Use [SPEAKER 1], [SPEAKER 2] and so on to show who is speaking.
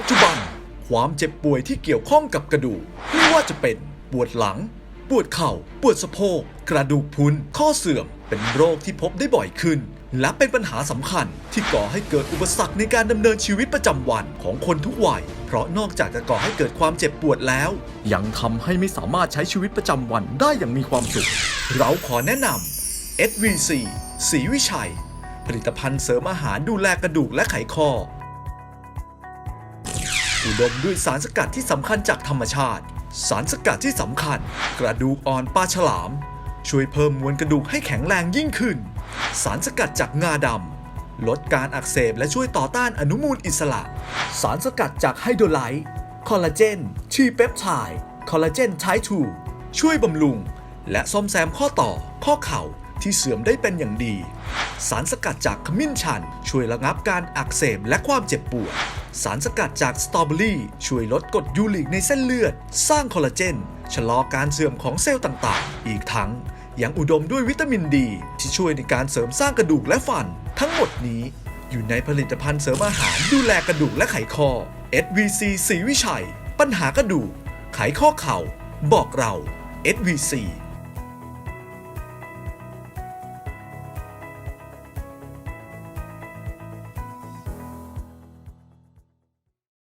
[SPEAKER 1] ปัจจุบัน ความเจ็บป่วยที่เกี่ยวข้องกับกระดูกไม่ว่าจะเป็นปวดหลัง ปวดเข่า ปวดสะโพก กระดูกพุนข้อเสื่อม เป็นโรคที่พบได้บ่อยขึ้น และเป็นปัญหาสำคัญที่ก่อให้เกิดอุปสรรคในการดำเนินชีวิตประจำวันของคนทุกวัย เพราะนอกจากจะก่อให้เกิดความเจ็บปวดแล้ว ยังทำให้ไม่สามารถใช้ชีวิตประจำวันได้อย่างมีความสุข เราขอแนะนำ SVC ศรีวิชัย ผลิตภัณฑ์เสริมอาหารดูแลกระดูกและไขข้อ อุดมด้วยสารสกัดที่สำคัญจากธรรมชาติ สารสกัดที่สำคัญ กระดูกอ่อนปลาฉลาม ช่วยเพิ่มมวลกระดูกให้แข็งแรงยิ่งขึ้น สารสกัดจากงาดำลดการอักเสบและช่วยต่อต้านอนุมูลอิสระ สารสกัดจากไฮโดรไลต์คอลลาเจนชีเปปไทด์คอลลาเจนไทป์2ช่วยบำรุง และซ่อมแซมข้อต่อ ข้อเข่าที่เสื่อมได้เป็นอย่างดี สารสกัดจากขมิ้นชัน ช่วยระงับการอักเสบและความเจ็บปวด สารสกัดจากสตรอเบอรี่ช่วยลดกรดยูริกในเส้นเลือด สร้างคอลลาเจน ชะลอการเสื่อมของเซลล์ต่างๆ อีกทั้งยังอุดมด้วยวิตามินดี ที่ช่วยในการเสริมสร้างกระดูกและฟัน ทั้งหมดนี้อยู่ในผลิตภัณฑ์เสริมอาหารดูแลกระดูกและไขข้อ SVC ศรีวิชัย ปัญหากระดูก ไขข้อเข่า บอกเรา SVC